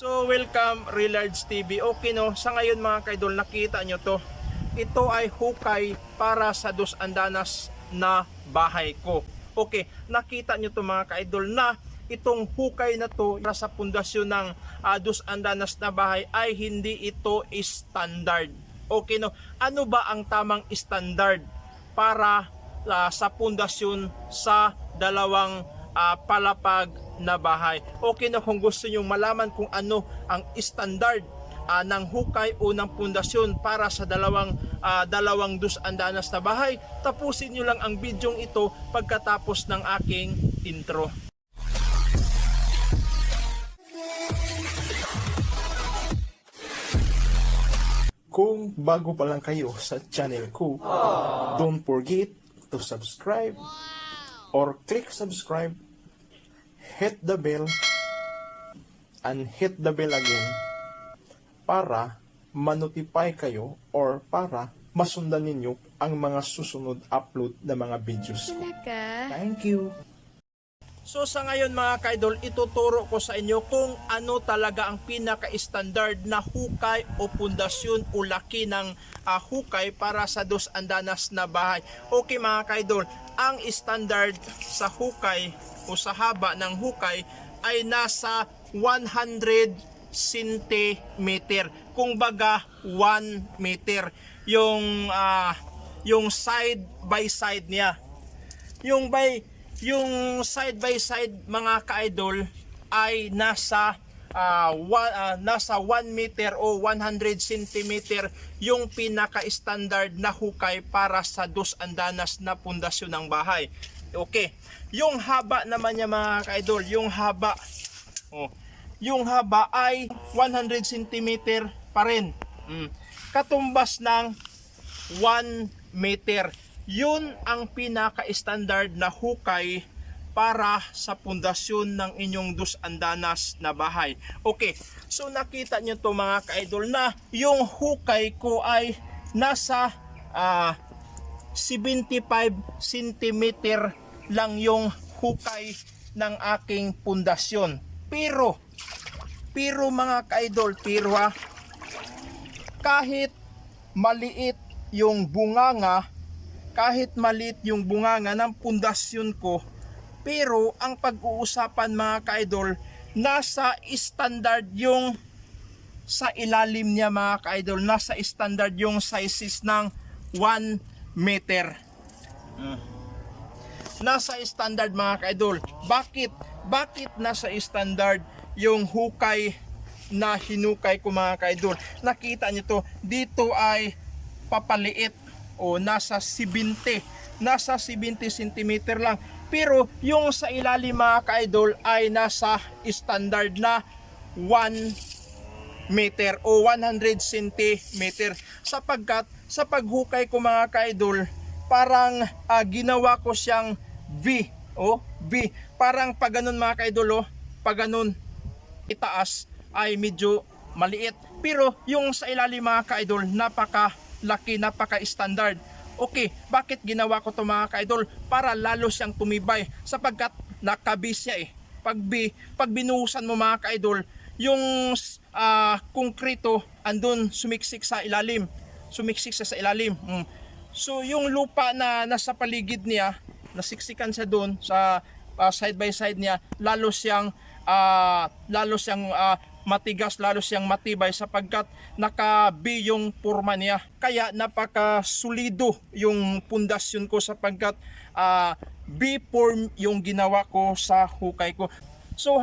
So welcome Relards TV. Okay no, sa ngayon mga kaidol nakita nyo to. Ito ay hukay para sa dos andanas na bahay ko. Okay, nakita nyo to mga kaidol na itong hukay na to para sa pundasyon ng ah, dos andanas na bahay ay hindi ito standard. Okay no, ano ba ang tamang standard para ah, sa pundasyon sa dalawang ah, palapag na bahay. Okay na kung gusto nyo malaman kung ano ang standard ah, ng hukay o ng pundasyon para sa dalawang ah, dalawang dus andanas na bahay, tapusin nyo lang ang bidyong ito pagkatapos ng aking intro. Kung bago pa lang kayo sa channel ko, don't forget to subscribe or click subscribe, hit the bell, and hit the bell again para manotify kayo or para masundan ninyo ang mga susunod upload na mga videos ko. Thank you. So sa ngayon mga kaidol, ituturo ko sa inyo kung ano talaga ang pinaka-standard na hukay o pundasyon o laki ng ah, hukay para sa dos andanas na bahay. Okay mga kaidol, ang standard sa hukay o sa haba ng hukay ay nasa 100 centimeter. Kung baga 1 meter yung ah, yung side by side niya yung by yung side by side mga ka-idol ay nasa ah, wa- ah, nasa 1 meter o 100 centimeter yung pinaka-standard na hukay para sa dos andanas na pundasyon ng bahay. Okay. Yung haba naman niya mga ka-idol, yung haba oh, yung haba ay 100 centimeter pa rin. Mm. Katumbas ng 1 meter. Yun ang pinaka-standard na hukay para sa pundasyon ng inyong dus andanas na bahay. Okay, so nakita nyo to mga ka-idol na yung hukay ko ay nasa ah, 75 cm lang yung hukay ng aking pundasyon. Pero, pero mga ka-idol, pero ha, kahit maliit yung bunganga, kahit maliit yung bunganga ng pundasyon ko, pero ang pag-uusapan mga ka-idol, nasa standard yung sa ilalim niya mga ka-idol, nasa standard yung sizes ng 1 meter. Nasa standard mga ka-idol. Bakit? Bakit nasa standard yung hukay na hinukay ko mga ka-idol? Nakita niyo to, dito ay papaliit o nasa 70 nasa 70 cm lang. Pero yung sa ilalim mga ka-idol ay nasa standard na 1 meter o 100 cm sapagkat sa paghukay ko mga ka-idol parang ah, ginawa ko siyang V o V. Parang pag ganun mga ka-idol o pag ganun itaas ay medyo maliit. Pero yung sa ilalim mga ka-idol, napaka laki, napaka standard. Okay, bakit ginawa ko to mga ka-idol? Para lalo siyang tumibay sapagkat nakabis siya eh. Pag, bi, pag binuhusan mo mga ka-idol, yung ah, konkreto andun sumiksik sa ilalim. Sumiksik siya sa ilalim. Mm. So yung lupa na nasa paligid niya, nasiksikan siya doon sa ah, side by side niya, lalo siyang ah, lalo siyang ah, matigas, lalo siyang matibay sapagkat naka-B yung forma niya. Kaya napaka-sulido yung pundasyon ko sapagkat ah, B form yung ginawa ko sa hukay ko. So